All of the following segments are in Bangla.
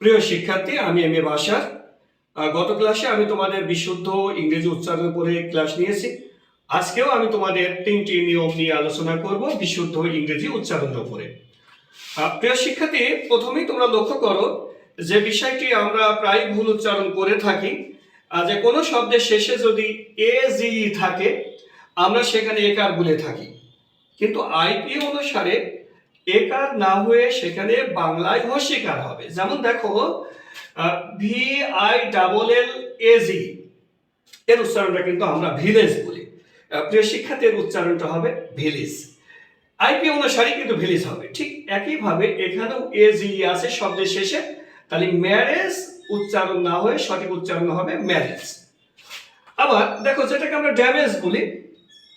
প্রিয় শিক্ষার্থী আমি এম এ আহ, গত ক্লাসে আমি তোমাদের বিশুদ্ধ ইংরেজি উচ্চারণ করে ক্লাস নিয়েছি। আজকেও আমি তোমাদের তিনটি নিয়ম নিয়ে আলোচনা করব বিশুদ্ধ ইংরেজি উচ্চারণের উপরে। প্রিয় শিক্ষার্থী প্রথমেই তোমরা লক্ষ্য করো যে বিষয়টি আমরা প্রায় ভুল উচ্চারণ করে থাকি। যে কোনো শব্দের শেষে যদি এ জি থাকে আমরা সেখানে একার বলে থাকি। কিন্তু আইপি অনুসারে একার না হয়ে সেখানে বাংলায় হস্যিকার হবে। যেমন দেখো V I double L AG এর উচ্চারণটা কিন্তু আমরা ভিলেজ বলি। প্রিয় শিক্ষার্থীর উচ্চারণটা হবে ভিলেজ আইপি অনুসারে কিন্তু ভিলেজ হবে। ঠিক একইভাবে এখানেও এজি আছে শব্দের শেষে, তাহলে ম্যারেজ উচ্চারণ না হয়ে সঠিক উচ্চারণ হবে ম্যারেজ আবার দেখো, যেটাকে আমরা ড্যামেজ বলি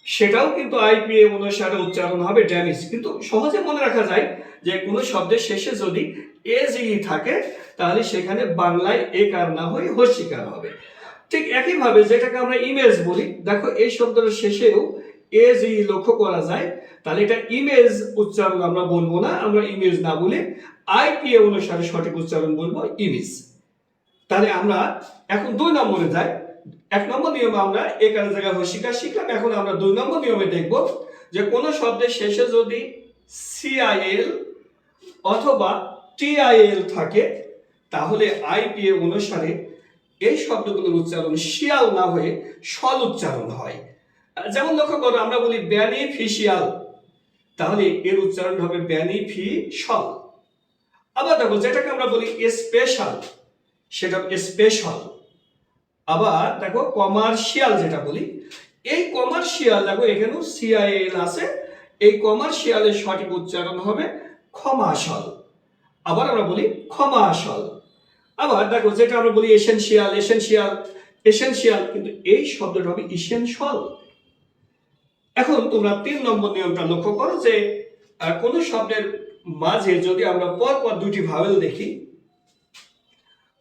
সেটাও কিন্তু আইপিএ অনুসারে উচ্চারণ হবে ড্যামেজ কিন্তু সহজে মনে রাখা যায় যে কোনো শব্দের শেষে যদি এজি থাকে, তাহলে সেখানে বাংলায় একার না হয়ে হস্যিকার হবে। ঠিক একইভাবে যেটাকে আমরা ইমেজ বলি, দেখো এই শব্দের শেষেও এজি লক্ষ্য করা যায়, তাহলে এটা ইমেজ উচ্চারণ আমরা বলব না, আমরা ইমেজ না বলে আইপিএ অনুসারে সঠিক উচ্চারণ বলব ইমেজ। তাহলে আমরা এখন দুই নম্বরে যাই। এক নম্বর নিয়মে আমরা একার জায়গায় হস্যিকার শিখলাম। এখন আমরা দুই নম্বর নিয়মে দেখব যে কোনো শব্দের শেষে যদি সিআইএল অথবা টিআইএল থাকে, তাহলে আইপিএ অনুসারে এই শব্দগুলোর উচ্চারণ শিয়াল না হয়ে সল উচ্চারণ হয়। যেমন লক্ষ্য করো, আমরা বলি বেনিফিশিয়াল তাহলে এর উচ্চারণ হবে বেনিফিশল আবার দেখো, যেটাকে আমরা বলি স্পেশাল সেটা স্পেশাল আবার দেখো কমার্শিয়াল যেটা বলি, এই কমার্শিয়াল দেখো এখানেও সিআইএল আছে, এই কমার্শিয়ালের সঠিক উচ্চারণ হবে ক্ষমাসল। আবার আমরা বলি ক্ষমাসল। আবার দেখো যেটা আমরা বলি এসেনশিয়াল এসেনশিয়াল এসেনশিয়াল কিন্তু এই শব্দটা হবে ইসেনশিয়াল এখন তোমরা তিন নম্বর নিয়মটা লক্ষ্য করো যে কোনো শব্দের মাঝে যদি আমরা পর পর দুটি ভাওয়েল দেখি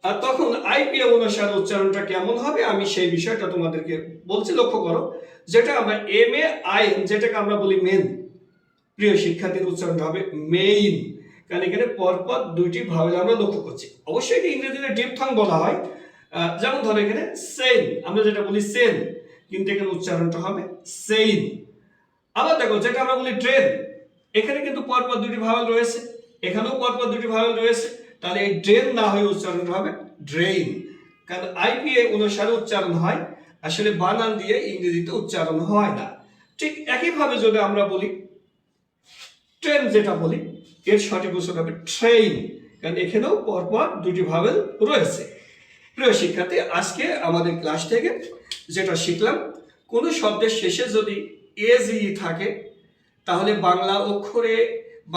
আর তখন আইপিএ অনুসারে উচ্চারণটা কেমন হবে, আমি সেই বিষয়টা তোমাদেরকে বলছি, লক্ষ্য করো, যেটা আমরা এম এ আইন যেটাকে আমরা বলি মেন প্রিয় শিক্ষার্থীর উচ্চারণটা হবে মেইন কারণ এখানে পরপর দুইটি ভাবেল আমরা লক্ষ্য করছি। অবশ্যই এটা ইংরেজিতে ডিপথং বলা হয় যেমন ধরো এখানে সেন আমরা যেটা বলি সেন কিন্তু এখানে উচ্চারণটা হবে সেইন আবার দেখো, যেটা আমরা বলি ড্রেন এখানে কিন্তু পরপর দুটি ভাবেল রয়েছে, এখানেও পরপর দুটি ভাবেল রয়েছে তাহলে এই ড্রেন না হয়ে উচ্চারণ হবে ড্রেইন কারণ আইপিএ অনুসারে উচ্চারণ হয়, আসলে বানান দিয়ে ইংরেজিতে উচ্চারণ হয় না। ঠিক একইভাবে যদি আমরা বলি ট্রেন যেটা বলি, এর সঠিক উচ্চারণ হবে ট্রেইন কারণ এখানেও পরপর দুটি ভাবেল রয়েছে। প্রিয় শিক্ষার্থী, আজকে আমাদের ক্লাস থেকে যেটা শিখলাম, কোনো শব্দের শেষে যদি এজি থাকে, তাহলে বাংলা অক্ষরে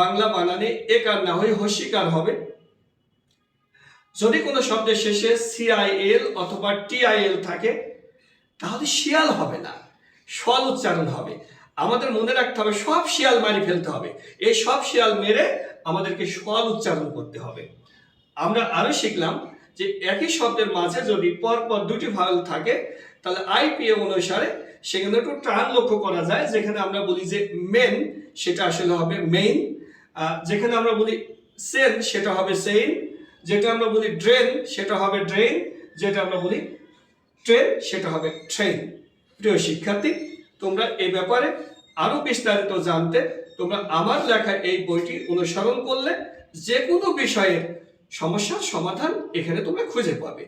বাংলা বানানে একার না হয়ে হস্যিকার হবে। যদি কোনো শব্দের শেষে সিআইএল অথবা টিআইএল থাকে, তাহলে শিয়াল হবে না সল উচ্চারণ হবে। আমাদের মনে রাখতে হবে, সব শিয়াল মারি ফেলতে হবে। এই সব শিয়াল মেরে আমাদেরকে সল উচ্চারণ করতে হবে। আমরা আরও শিখলাম যে একই শব্দের মাঝে যদি পরপর দুটি ভাওয়েল থাকে, তাহলে আইপিএ অনুসারে সেখানে একটু টান লক্ষ্য করা যায়, যেখানে আমরা বলি যে মেন সেটা আসলে হবে মেইন যেখানে আমরা বলি সেন সেটা হবে সেইন যেটা আমরা বলি ড্রেন, সেটা হবে ড্রেন। যেটা আমরা বলি ট্রেন, সেটা হবে ট্রেন। প্রিয় শিক্ষার্থী, তোমরা এই ব্যাপারে আরও বিস্তারিত জানতে তোমরা আমার লেখা এই বইটি অনুসরণ করলে যে কোনো বিষয়ের সমস্যার সমাধান এখানে তোমরা খুঁজে পাবে।